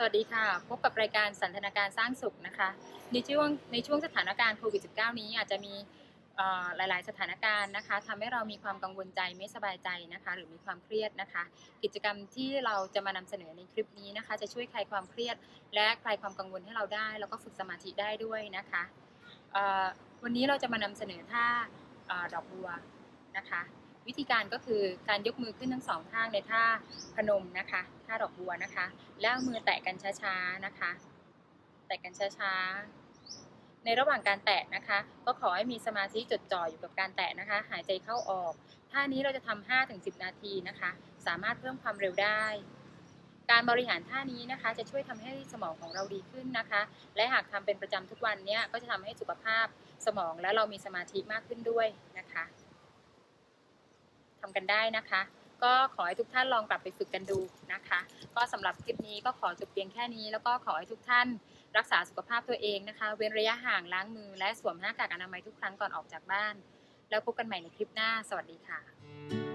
สวัสดีค่ะ พบกับรายการสันทนาการสร้างสุขนะคะ ในช่วงในช่วงสถานการณ์โควิด -19 นี้อาจจะมีหลาย ๆ สถานการณ์นะคะทำให้เรามีความกังวลใจไม่สบายใจนะคะ หรือมีความเครียดนะคะ กิจกรรมที่เราจะมานำเสนอในคลิปนี้นะคะ จะช่วยคลายความเครียด และคลายความกังวลให้เราได้ แล้วก็ฝึกสมาธิได้ด้วยนะคะวันนี้เราจะมานำเสนอท่าดอกบัวนะคะ วิธีการก็คือการยกมือขึ้นทั้งสองข้างในท่าพนมนะคะท่าดอกบัวนะคะ แล้วมือแตะกันช้าๆนะคะ แตะกันช้าๆ ในระหว่างการแตะนะคะ ก็ขอให้มีสมาธิจดจ่ออยู่กับการแตะนะคะ หายใจเข้าออกท่านี้เราจะทำ5-10 นาทีนะคะ สามารถเพิ่มความเร็วได้การบริหารท่านี้นะคะจะช่วยทำให้สมองของเราดีขึ้นนะคะ และหากทำเป็นประจำทุกวันเนี้ยก็จะทำให้สุขภาพสมองและเรามีสมาธิมากขึ้นด้วยนะคะ ทำกันได้นะคะ ก็ขอให้ทุกท่านลองกลับไปฝึกกันดูนะคะ ก็สำหรับคลิปนี้ก็ขอจบเพียงแค่นี้ แล้วก็ขอให้ทุกท่านรักษาสุขภาพตัวเองนะคะ เว้นระยะห่างล้างมือและสวมหน้ากากอนามัยทุกครั้งก่อนออกจากบ้าน แล้วพบกันใหม่ในคลิปหน้า สวัสดีค่ะ